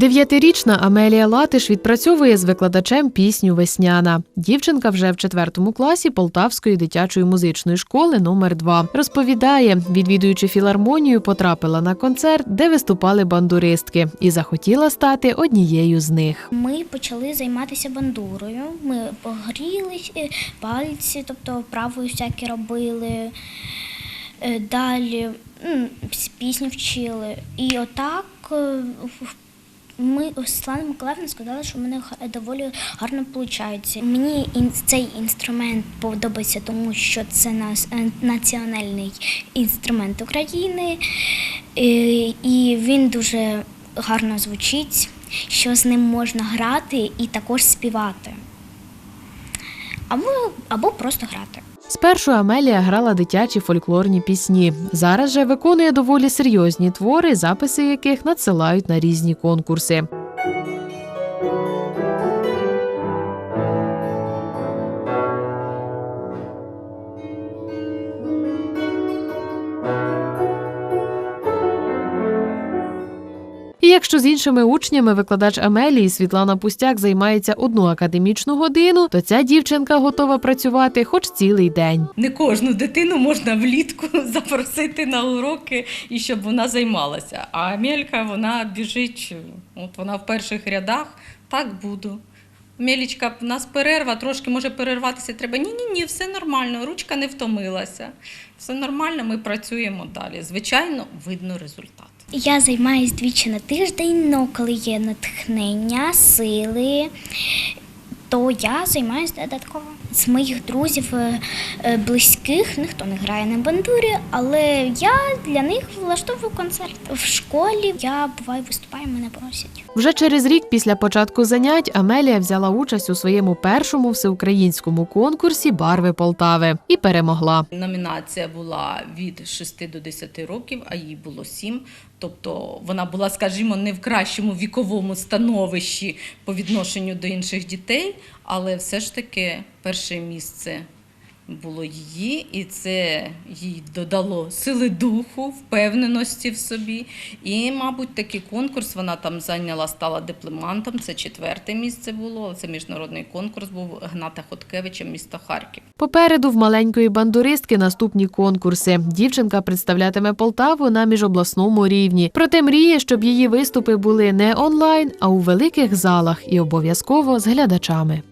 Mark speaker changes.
Speaker 1: Дев'ятирічна Амелія Латиш відпрацьовує з викладачем пісню Весняна. Дівчинка вже в четвертому класі Полтавської дитячої музичної школи номер 2 Розповідає, відвідуючи філармонію, потрапила на концерт, де виступали бандуристки, і захотіла стати однією з них.
Speaker 2: Ми почали займатися бандурою. Ми погріли е, пальці, тобто правою всякі робили. Е, Далі пісню вчили. І отак е, ми Світлана Миколаївна сказала, що в мене доволі гарно виходить. Мені цей інструмент подобається, тому що це е, національний інструмент України, Е, і він дуже гарно звучить, що з ним можна грати і також співати. Або, або просто грати.
Speaker 1: Спершу Амелія грала дитячі фольклорні пісні. Зараз же виконує доволі серйозні твори, записи яких надсилають на різні конкурси. І якщо з іншими учнями викладач Амелії Світлана Пустяк займається одну академічну годину, то ця дівчинка готова працювати хоч цілий день.
Speaker 3: Не кожну дитину можна влітку запросити на уроки і щоб вона займалася. А Амелька вона біжить, от вона в перших рядах, так буду. Мелічка, у нас перерва, трошки може перерватися. Треба. Ні, ні, ні, все нормально, ручка не втомилася. Все нормально, ми працюємо далі. Звичайно, видно результат.
Speaker 2: Я займаюсь двічі на тиждень, але коли є натхнення, сили, то я займаюся додатково. З моїх друзів е, е, близьких ніхто не грає на бандурі, але я для них влаштовую концерт. В школі я буваю виступаю, мене просять.
Speaker 1: Вже через рік після початку занять Амелія взяла участь у своєму першому всеукраїнському конкурсі Барви Полтави і перемогла.
Speaker 3: Номінація була від 6 до 10 років, а їй було 7. Тобто вона була, скажімо, не в кращому віковому становищі по відношенню до інших дітей, але все ж таки перше місце було її, і це їй додало сили духу, впевненості в собі. І, мабуть, такий конкурс вона там зайняла, стала дипломантом. Це четверте місце було. Це міжнародний конкурс був Гната Хоткевича, міста Харків.
Speaker 1: Попереду в маленької бандуристки наступні конкурси. Дівчинка представлятиме Полтаву на міжобласному рівні. Проте мріє, щоб її виступи були не онлайн, а у великих залах і обов'язково з глядачами.